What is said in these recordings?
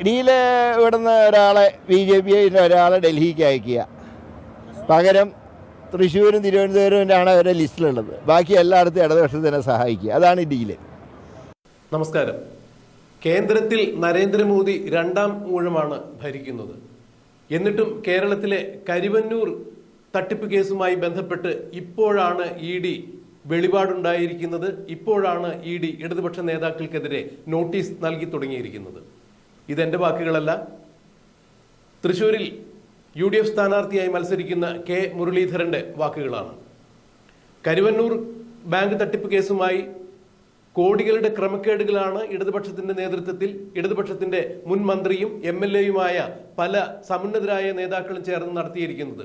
ഇടിയിൽ ഇവിടുന്ന് ഒരാളെ B J പിയുടെ ഒരാളെ ഡൽഹിക്ക് അയക്കുക. പകരം തൃശ്ശൂരും തിരുവനന്തപുരവും അവരുടെ ലിസ്റ്റിലുള്ളത്. ബാക്കി എല്ലായിടത്തും ഇടതുപക്ഷത്തിനെ സഹായിക്കുക. അതാണ് ഡീൽ. നമസ്കാരം. കേന്ദ്രത്തിൽ നരേന്ദ്രമോദി രണ്ടാം ഊഴമാണ് ഭരിക്കുന്നത്. എന്നിട്ടും കേരളത്തിലെ കരിവന്നൂർ തട്ടിപ്പ് കേസുമായി ബന്ധപ്പെട്ട് ഇപ്പോഴാണ് ഇ ഡി വെളിപാടുണ്ടായിരിക്കുന്നത്. ഇപ്പോഴാണ് ഇ ഡി ഇടതുപക്ഷ നേതാക്കൾക്കെതിരെ നോട്ടീസ് നൽകി തുടങ്ങിയിരിക്കുന്നത്. ഇതെന്റെ വാക്കുകളല്ല. തൃശൂരിൽ യു ഡി എഫ് സ്ഥാനാർത്ഥിയായി മത്സരിക്കുന്ന കെ മുരളീധരന്റെ വാക്കുകളാണ്. കരുവന്നൂർ ബാങ്ക് തട്ടിപ്പ് കേസുമായി കോടികളുടെ ക്രമക്കേടുകളാണ് ഇടതുപക്ഷത്തിന്റെ നേതൃത്വത്തിൽ ഇടതുപക്ഷത്തിന്റെ മുൻ മന്ത്രിയും എം എൽ എയുമായ പല സമുന്നതരായ നേതാക്കളും ചേർന്ന് നടത്തിയിരിക്കുന്നത്.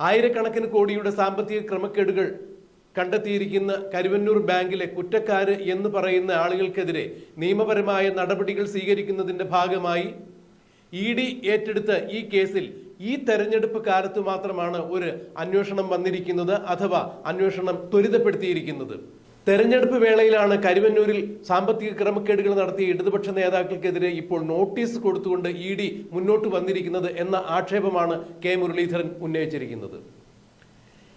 ആയിരക്കണക്കിന് കോടിയുടെ സാമ്പത്തിക ക്രമക്കേടുകൾ കണ്ടെത്തിയിരിക്കുന്ന കരുവന്നൂർ ബാങ്കിലെ കുറ്റക്കാര് എന്ന് പറയുന്ന ആളുകൾക്കെതിരെ നിയമപരമായ നടപടികൾ സ്വീകരിക്കുന്നതിന്റെ ഭാഗമായി ഇ ഡി ഏറ്റെടുത്ത ഈ കേസിൽ ഈ തെരഞ്ഞെടുപ്പ് കാലത്ത് മാത്രമാണ് ഒരു അന്വേഷണം വന്നിരിക്കുന്നത് അഥവാ അന്വേഷണം ത്വരിതപ്പെടുത്തിയിരിക്കുന്നത്. തെരഞ്ഞെടുപ്പ് വേളയിലാണ് കരുവന്നൂരിൽ സാമ്പത്തിക ക്രമക്കേടുകൾ നടത്തിയ ഇടതുപക്ഷ നേതാക്കൾക്കെതിരെ ഇപ്പോൾ നോട്ടീസ് കൊടുത്തുകൊണ്ട് ഇ ഡി മുന്നോട്ട് വന്നിരിക്കുന്നത് എന്ന ആക്ഷേപമാണ് കെ മുരളീധരൻ ഉന്നയിച്ചിരിക്കുന്നത്.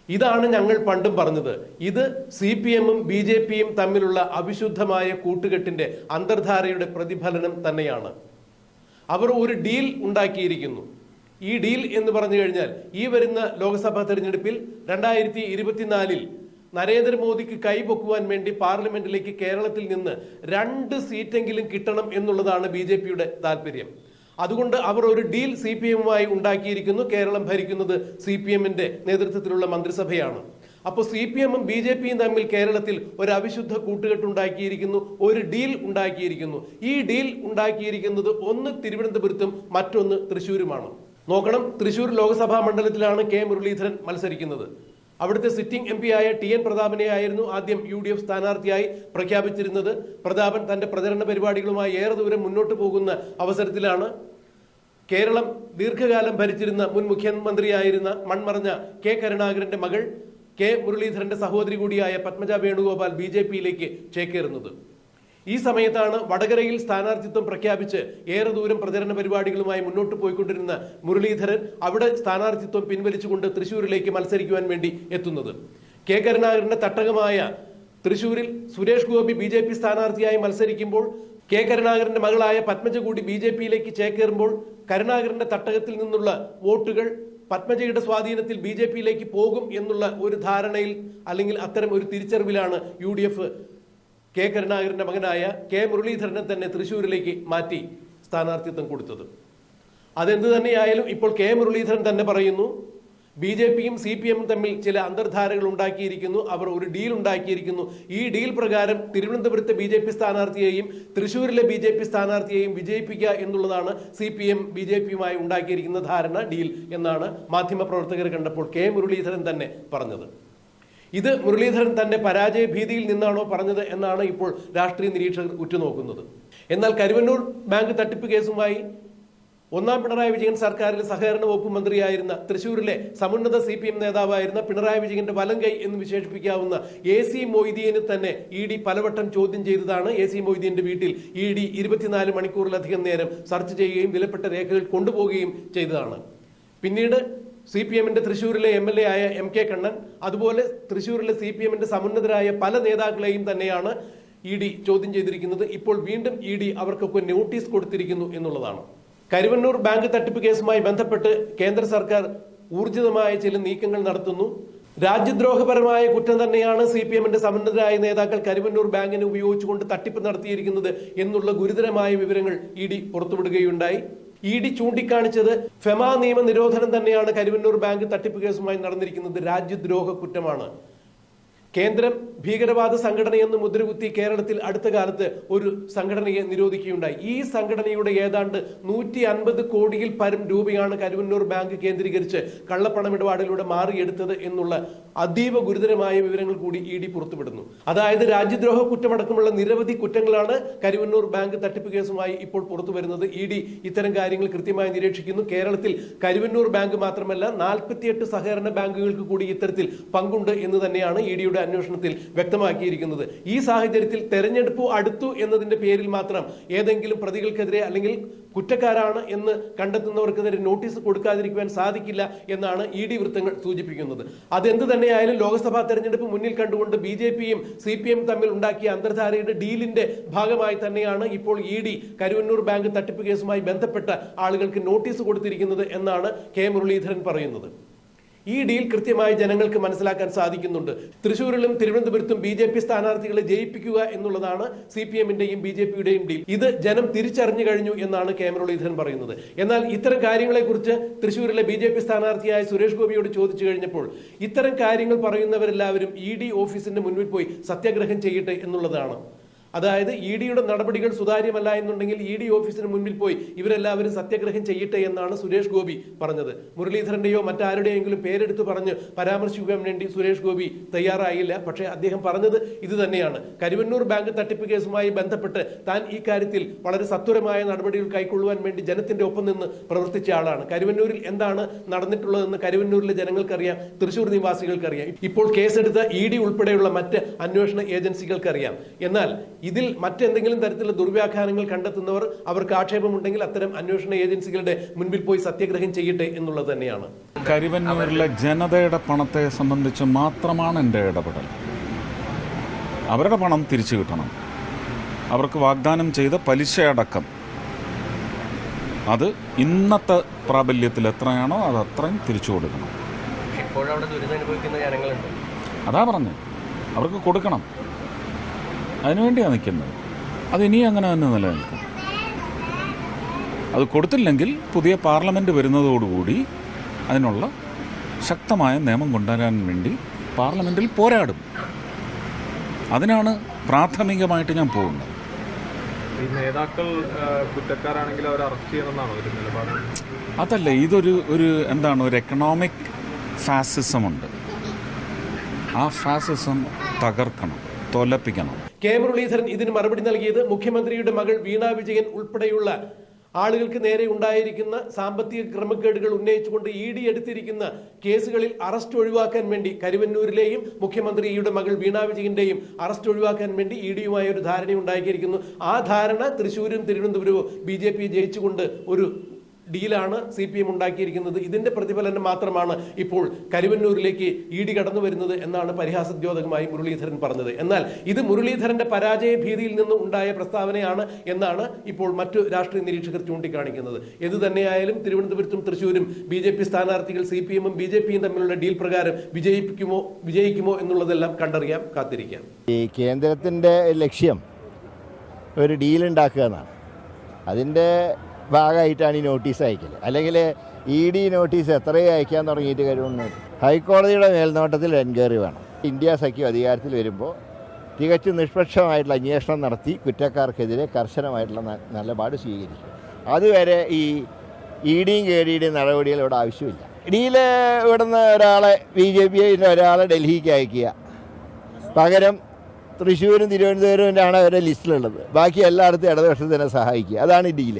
ഇതാണ് ഞങ്ങൾ പണ്ടും പറഞ്ഞത്. ഇത് സി പി എമ്മും ബി ജെ പിയും തമ്മിലുള്ള അവിശുദ്ധമായ കൂട്ടുകെട്ടിന്റെ അന്തർധാരയുടെ പ്രതിഫലനം തന്നെയാണ്. അവർ ഒരു ഡീൽ ഉണ്ടാക്കിയിരിക്കുന്നു. ഈ ഡീൽ എന്ന് പറഞ്ഞു കഴിഞ്ഞാൽ ഈ വരുന്ന ലോക്സഭാ തെരഞ്ഞെടുപ്പിൽ രണ്ടായിരത്തി ഇരുപത്തിനാലിൽ നരേന്ദ്രമോദിക്ക് കൈപൊക്കുവാൻ വേണ്ടി പാർലമെന്റിലേക്ക് കേരളത്തിൽ നിന്ന് രണ്ട് സീറ്റെങ്കിലും കിട്ടണം എന്നുള്ളതാണ് ബി താല്പര്യം. അതുകൊണ്ട് അവർ ഒരു ഡീൽ സി പി എമ്മുമായി ഉണ്ടാക്കിയിരിക്കുന്നു. കേരളം ഭരിക്കുന്നത് സി പി എമ്മിന്റെ നേതൃത്വത്തിലുള്ള മന്ത്രിസഭയാണ്. അപ്പോൾ സി പി എമ്മും ബി ജെ പിയും തമ്മിൽ കേരളത്തിൽ ഒരു അവിശുദ്ധ കൂട്ടുകെട്ട് ഉണ്ടാക്കിയിരിക്കുന്നു ഒരു ഡീൽ ഉണ്ടാക്കിയിരിക്കുന്നു. ഈ ഡീൽ ഉണ്ടാക്കിയിരിക്കുന്നത് ഒന്ന് തിരുവനന്തപുരത്തും മറ്റൊന്ന് തൃശ്ശൂരുമാണ്. നോക്കണം തൃശൂർ ലോക്സഭാ മണ്ഡലത്തിലാണ് കെ മുരളീധരൻ മത്സരിക്കുന്നത്. അവിടുത്തെ സിറ്റിംഗ് എം പി ആയ ടി എൻ പ്രതാപനെ ആയിരുന്നു ആദ്യം യു ഡി എഫ് സ്ഥാനാർത്ഥിയായി പ്രഖ്യാപിച്ചിരുന്നത്. പ്രതാപൻ തന്റെ പ്രചരണ പരിപാടികളുമായി ഏറെ ദൂരം മുന്നോട്ട് പോകുന്ന അവസരത്തിലാണ് കേരളം ദീർഘകാലം ഭരിച്ചിരുന്ന മുൻ മുഖ്യമന്ത്രിയായിരുന്ന മൺമറഞ്ഞ കെ കരുണാകരന്റെ മകൾ കെ മുരളീധരന്റെ സഹോദരി കൂടിയായ പത്മജ വേണുഗോപാൽ ബി ജെ പിയിലേക്ക് ചേക്കേറുന്നത്. ഈ സമയത്താണ് വടകരയിൽ സ്ഥാനാർത്ഥിത്വം പ്രഖ്യാപിച്ച് ഏറെ ദൂരം പ്രചരണ പരിപാടികളുമായി മുന്നോട്ട് പോയിക്കൊണ്ടിരുന്ന മുരളീധരൻ അവിടെ സ്ഥാനാർത്ഥിത്വം പിൻവലിച്ചുകൊണ്ട് തൃശൂരിലേക്ക് മത്സരിക്കുവാൻ വേണ്ടി എത്തുന്നത്. കെ. കരുണാകരന്റെ തട്ടകമായ തൃശൂരിൽ Suresh Gopi B J P സ്ഥാനാർത്ഥിയായി മത്സരിക്കുമ്പോൾ കെ. കരുണാകരന്റെ മകളായ പത്മജ കൂടി ബി ജെ പിയിലേക്ക് ചേക്കേറുമ്പോൾ കരുണാകരന്റെ തട്ടകത്തിൽ നിന്നുള്ള വോട്ടുകൾ പത്മജയുടെ സ്വാധീനത്തിൽ ബി ജെ പിയിലേക്ക് പോകും എന്നുള്ള ഒരു ധാരണയിൽ അല്ലെങ്കിൽ അത്തരം ഒരു തിരിച്ചറിവിലാണ് യു ഡി എഫ് കെ കരുണാകരന്റെ മകനായ കെ മുരളീധരനെ തന്നെ തൃശ്ശൂരിലേക്ക് മാറ്റി സ്ഥാനാർത്ഥിത്വം കൊടുത്തത്. അതെന്ത് തന്നെയായാലും ഇപ്പോൾ കെ മുരളീധരൻ തന്നെ പറയുന്നു ബി ജെ പിയും സി പി എമ്മും തമ്മിൽ ചില അന്തർധാരകൾ ഉണ്ടാക്കിയിരിക്കുന്നു അവർ ഒരു ഡീൽ ഉണ്ടാക്കിയിരിക്കുന്നു. ഈ ഡീൽ പ്രകാരം തിരുവനന്തപുരത്തെ ബി ജെ പി സ്ഥാനാർത്ഥിയെയും തൃശ്ശൂരിലെ ബി ജെ പി സ്ഥാനാർത്ഥിയെയും വിജയിപ്പിക്കുക എന്നുള്ളതാണ് C P M B J പിയുമായി ഉണ്ടാക്കിയിരിക്കുന്ന ധാരണ ഡീൽ എന്നാണ് മാധ്യമപ്രവർത്തകർ കണ്ടപ്പോൾ കെ മുരളീധരൻ തന്നെ പറഞ്ഞത്. ഇത് മുരളീധരൻ തന്റെ പരാജയ ഭീതിയിൽ നിന്നാണോ പറഞ്ഞത് എന്നാണ് ഇപ്പോൾ രാഷ്ട്രീയ നിരീക്ഷകർ ഉറ്റുനോക്കുന്നത്. എന്നാൽ കരുവന്നൂർ ബാങ്ക് തട്ടിപ്പ് കേസുമായി ഒന്നാം പിണറായി വിജയൻ സർക്കാരിൽ സഹകരണ വകുപ്പ് മന്ത്രിയായിരുന്ന തൃശൂരിലെ സമുന്നത സി പി എം നേതാവായിരുന്ന പിണറായി വിജയന്റെ വലം കൈ എന്ന് വിശേഷിപ്പിക്കാവുന്ന എ സി മൊയ്തീനെ തന്നെ ഇ ഡി പലവട്ടം ചോദ്യം ചെയ്തതാണ്. എ സി മൊയ്തീന്റെ വീട്ടിൽ ഇ ഡി ഇരുപത്തിനാല് മണിക്കൂറിലധികം നേരം സെർച്ച് ചെയ്യുകയും വിലപ്പെട്ട രേഖകൾ കൊണ്ടുപോവുകയും ചെയ്തതാണ്. പിന്നീട് സി പി എമ്മിന്റെ തൃശ്ശൂരിലെ എം എൽ എ ആയ എം കെ കണ്ണൻ അതുപോലെ തൃശ്ശൂരിലെ സി പി എമ്മിന്റെ സമുന്നതരായ പല നേതാക്കളെയും തന്നെയാണ് ഇ ഡി ചോദ്യം ചെയ്തിരിക്കുന്നത്. ഇപ്പോൾ വീണ്ടും ഇ ഡി അവർക്കൊക്കെ നോട്ടീസ് കൊടുത്തിരിക്കുന്നു എന്നുള്ളതാണ്. കരുവന്നൂർ ബാങ്ക് തട്ടിപ്പ് കേസുമായി ബന്ധപ്പെട്ട് കേന്ദ്ര സർക്കാർ ഊർജിതമായ ചില നീക്കങ്ങൾ നടത്തുന്നു. രാജ്യദ്രോഹപരമായ കുറ്റം തന്നെയാണ് സി പി എമ്മിന്റെ സമന്നതരായ നേതാക്കൾ കരുവന്നൂർ ബാങ്കിനെ ഉപയോഗിച്ചുകൊണ്ട് തട്ടിപ്പ് നടത്തിയിരിക്കുന്നത് എന്നുള്ള ഗുരുതരമായ വിവരങ്ങൾ ഇ ഡി പുറത്തുവിടുകയുണ്ടായി. ഇ ഡി ചൂണ്ടിക്കാണിച്ചത് ഫെമ നിയമ നിരോധനം തന്നെയാണ് കരുവന്നൂർ ബാങ്ക് തട്ടിപ്പ് കേസുമായി നടന്നിരിക്കുന്നത്. രാജ്യദ്രോഹ കുറ്റമാണ്. കേന്ദ്രം ഭീകരവാദ സംഘടനയെന്ന് മുദ്രകുത്തി കേരളത്തിൽ അടുത്ത കാലത്ത് ഒരു സംഘടനയെ നിരോധിക്കുകയുണ്ടായി. ഈ സംഘടനയുടെ ഏതാണ്ട് നൂറ്റി അൻപത് കോടിയിൽ പരം രൂപയാണ് കരുവന്നൂർ ബാങ്ക് കേന്ദ്രീകരിച്ച് കള്ളപ്പണമിടപാടിലൂടെ മാറിയെടുത്തത് എന്നുള്ള അതീവ ഗുരുതരമായ വിവരങ്ങൾ കൂടി ഇ ഡി പുറത്തുവിടുന്നു. അതായത് രാജ്യദ്രോഹ കുറ്റമടക്കമുള്ള നിരവധി കുറ്റങ്ങളാണ് കരുവന്നൂർ ബാങ്ക് തട്ടിപ്പ് കേസുമായി ഇപ്പോൾ പുറത്തു വരുന്നത് ഇ ഡി ഇത്തരം കാര്യങ്ങൾ കൃത്യമായി നിരീക്ഷിക്കുന്നു. കേരളത്തിൽ കരുവന്നൂർ ബാങ്ക് മാത്രമല്ല നാൽപ്പത്തിയെട്ട് സഹകരണ ബാങ്കുകൾക്ക് കൂടി ഇത്തരത്തിൽ പങ്കുണ്ട് എന്ന് തന്നെയാണ് ഇ ഡിയുടെ അന്വേഷണത്തിൽ വ്യക്തമാക്കിയിരിക്കുന്നത്. ഈ സാഹചര്യത്തിൽ തെരഞ്ഞെടുപ്പ് അടുത്തു എന്നതിന്റെ പേരിൽ മാത്രം ഏതെങ്കിലും പ്രതികൾക്കെതിരെ അല്ലെങ്കിൽ കുറ്റക്കാരാണ് എന്ന് കണ്ടെത്തുന്നവർക്കെതിരെ നോട്ടീസ് കൊടുക്കാതിരിക്കുവാൻ സാധിക്കില്ല എന്നാണ് ഇ ഡി വൃത്തങ്ങൾ സൂചിപ്പിക്കുന്നത്. അതെന്ത് തന്നെയായാലും ലോക്സഭാ തെരഞ്ഞെടുപ്പ് മുന്നിൽ കണ്ടുകൊണ്ട് ബി ജെ പിയും സി പി എം തമ്മിൽ ഉണ്ടാക്കിയ അന്തർധാരയുടെ ഡീലിന്റെ ഭാഗമായി തന്നെയാണ് ഇപ്പോൾ ഇ ഡി കരുവന്നൂർ ബാങ്ക് തട്ടിപ്പ് കേസുമായി ബന്ധപ്പെട്ട ആളുകൾക്ക് നോട്ടീസ് കൊടുത്തിരിക്കുന്നത് എന്നാണ് കെ മുരളീധരൻ പറയുന്നത്. ഈ ഡീൽ കൃത്യമായി ജനങ്ങൾക്ക് മനസ്സിലാക്കാൻ സാധിക്കുന്നുണ്ട്. തൃശൂരിലും തിരുവനന്തപുരത്തും ബി ജെ പി സ്ഥാനാർത്ഥികളെ ജയിപ്പിക്കുക എന്നുള്ളതാണ് സി പി എമ്മിന്റെയും ബി ജെ പിയുടെയും ഡീൽ. ഇത് ജനം തിരിച്ചറിഞ്ഞു കഴിഞ്ഞു എന്നാണ് കെ മുരളീധരൻ പറയുന്നത്. എന്നാൽ ഇത്തരം കാര്യങ്ങളെക്കുറിച്ച് തൃശൂരിലെ ബി ജെ പി സ്ഥാനാർത്ഥിയായ സുരേഷ് ഗോപിയോട് ചോദിച്ചു കഴിഞ്ഞപ്പോൾ ഇത്തരം കാര്യങ്ങൾ പറയുന്നവരെല്ലാവരും ഇ ഡി ഓഫീസിന്റെ മുൻപിൽ പോയി സത്യാഗ്രഹം ചെയ്യട്ടെ എന്നുള്ളതാണ്. അതായത് ഇ ഡിയുടെ നടപടികൾ സുതാര്യമല്ല എന്നുണ്ടെങ്കിൽ ഇ ഡി ഓഫീസിന് മുൻപിൽ പോയി ഇവരെല്ലാവരും സത്യഗ്രഹം ചെയ്യട്ടെ എന്നാണ് സുരേഷ് ഗോപി പറഞ്ഞത്. മുരളീധരന്റെയോ മറ്റാരുടെയെങ്കിലും പേരെടുത്ത് പറഞ്ഞ് പരാമർശിക്കാൻ വേണ്ടി സുരേഷ് ഗോപി തയ്യാറായില്ല. പക്ഷേ അദ്ദേഹം പറഞ്ഞത് ഇത് തന്നെയാണ്. കരുവന്നൂർ ബാങ്ക് തട്ടിപ്പ് കേസുമായി ബന്ധപ്പെട്ട് താൻ ഈ കാര്യത്തിൽ വളരെ സത്വരമായ നടപടികൾ കൈക്കൊള്ളുവാൻ വേണ്ടി ജനത്തിന്റെ ഒപ്പം നിന്ന് പ്രവർത്തിച്ച ആളാണ്. കരുവന്നൂരിൽ എന്താണ് നടന്നിട്ടുള്ളതെന്ന് കരുവന്നൂരിലെ ജനങ്ങൾക്കറിയാം. തൃശൂർ നിവാസികൾക്കറിയാം. ഇപ്പോൾ കേസെടുത്ത ഇ ഡി ഉൾപ്പെടെയുള്ള മറ്റ് അന്വേഷണ ഏജൻസികൾക്കറിയാം. എന്നാൽ ഇതിൽ മറ്റെന്തെങ്കിലും തരത്തിലുള്ള ദുർവ്യാഖ്യാനങ്ങൾ കണ്ടെത്തുന്നവർ അവർക്ക് ആക്ഷേപമുണ്ടെങ്കിൽ അത്തരം അന്വേഷണ ഏജൻസികളുടെ മുൻപിൽ പോയി സത്യഗ്രഹം ചെയ്യട്ടെ എന്നുള്ളത് തന്നെയാണ്. കരിവന്നൂരിലെ ജനതയുടെ പണത്തെ സംബന്ധിച്ച് മാത്രമാണ് എന്റെ ഇടപെടൽ. അവരുടെ പണം തിരിച്ചു കിട്ടണം. അവർക്ക് വാഗ്ദാനം ചെയ്ത പലിശയടക്കം അത് ഇന്നത്തെ പ്രാബല്യത്തിൽ എത്രയാണോ അത് അത്രയും തിരിച്ചു കൊടുക്കണം. അതാ പറഞ്ഞു അവർക്ക് കൊടുക്കണം. അതിനുവേണ്ടിയാണ് നിൽക്കുന്നത്. അത് ഇനിയും അങ്ങനെ തന്നെ നിലനിൽക്കും. അത് കൊടുത്തില്ലെങ്കിൽ പുതിയ പാർലമെന്റ് വരുന്നതോടുകൂടി അതിനുള്ള ശക്തമായ നിയമം കൊണ്ടുവരാൻ വേണ്ടി പാർലമെന്റിൽ പോരാടും. അതിനാണ് പ്രാഥമികമായിട്ട് ഞാൻ പോകുന്നത്. ഈ നേതാക്കൾ കുറ്റക്കാരാണെങ്കിൽ അവർ അറസ്റ്റ് ചെയ്യണമെന്നാണോ ഒരു നിലപാട്? അതല്ല ഇതൊരു ഒരു എന്താണ് ഒരു എക്കണോമിക് ഫാസിസം ഉണ്ട്. ആ ഫാസിസം തകർക്കണം തോലപ്പിക്കണം. കെ മുരളീധരൻ ഇതിന് മറുപടി നൽകിയത് മുഖ്യമന്ത്രിയുടെ മകൾ വീണ വിജയൻ ഉൾപ്പെടെയുള്ള ആളുകൾക്ക് നേരെ ഉണ്ടായിരിക്കുന്ന സാമ്പത്തിക ക്രമക്കേടുകൾ ഉന്നയിച്ചുകൊണ്ട് ഇ ഡി എടുത്തിരിക്കുന്ന കേസുകളിൽ അറസ്റ്റ് ഒഴിവാക്കാൻ വേണ്ടി കരുവന്നൂരിലെയും മുഖ്യമന്ത്രിയുടെ മകൾ വീണ വിജയന്റെയും അറസ്റ്റ് ഒഴിവാക്കാൻ വേണ്ടി ഇ ഡിയുമായി ഒരു ധാരണ ഉണ്ടാക്കിയിരിക്കുന്നു ആ ധാരണ തൃശ്ശൂരും തിരുവനന്തപുരവും ബി ജയിച്ചുകൊണ്ട് ഒരു ഡീലാണ് സി പി എം ഉണ്ടാക്കിയിരിക്കുന്നത്. ഇതിന്റെ പ്രതിഫലനം മാത്രമാണ് ഇപ്പോൾ കരുവന്നൂരിലേക്ക് ഇ ഡി കടന്നു വരുന്നത് എന്നാണ് പരിഹാസദ്യോതകമായി മുരളീധരൻ പറഞ്ഞത്. എന്നാൽ ഇത് മുരളീധരന്റെ പരാജയ ഭീതിയിൽ നിന്ന് ഉണ്ടായ പ്രസ്താവനയാണ് എന്നാണ് ഇപ്പോൾ മറ്റു രാഷ്ട്രീയ നിരീക്ഷകർ ചൂണ്ടിക്കാണിക്കുന്നത്. എന്ത് തന്നെയായാലും തിരുവനന്തപുരത്തും തൃശ്ശൂരും ബി ജെ പി സ്ഥാനാർത്ഥികൾ സി പി എമ്മും ബി ജെ പിയും തമ്മിലുള്ള ഡീൽ പ്രകാരം വിജയിപ്പിക്കുമോ വിജയിക്കുമോ എന്നുള്ളതെല്ലാം കണ്ടറിയാം കാത്തിരിക്കാം. ഈ കേന്ദ്രത്തിന്റെ ലക്ഷ്യം ഒരു ഡീൽ ഉണ്ടാക്കുക എന്നാണ്. അതിന്റെ ഭാഗമായിട്ടാണ് ഈ നോട്ടീസ് അയക്കൽ അല്ലെങ്കിൽ ഇ ഡി നോട്ടീസ് എത്രയും അയക്കാൻ തുടങ്ങിയിട്ട് കഴിവുണ്ട് ഹൈക്കോടതിയുടെ മേൽനോട്ടത്തിൽ എൻക്വയറി വേണം. ഇന്ത്യ സഖ്യം അധികാരത്തിൽ വരുമ്പോൾ തികച്ചും നിഷ്പക്ഷമായിട്ടുള്ള അന്വേഷണം നടത്തി കുറ്റക്കാർക്കെതിരെ കർശനമായിട്ടുള്ള നിലപാട് സ്വീകരിക്കും. അതുവരെ ഈ ഇ ഡിയും കെ ഡിയുടെയും നടപടികൾ ഇവിടെ ആവശ്യമില്ല. ഡീൽ ഇവിടുന്ന് ഒരാളെ ബി ജെ പിയുടെ ഒരാളെ ഡൽഹിക്ക് അയക്കുക. പകരം തൃശ്ശൂരും തിരുവനന്തപുരവും ആണ് അവരുടെ ലിസ്റ്റിലുള്ളത്. ബാക്കി എല്ലായിടത്തും ഇടതുപക്ഷത്തിനെ സഹായിക്കുക. അതാണ് ഡീൽ.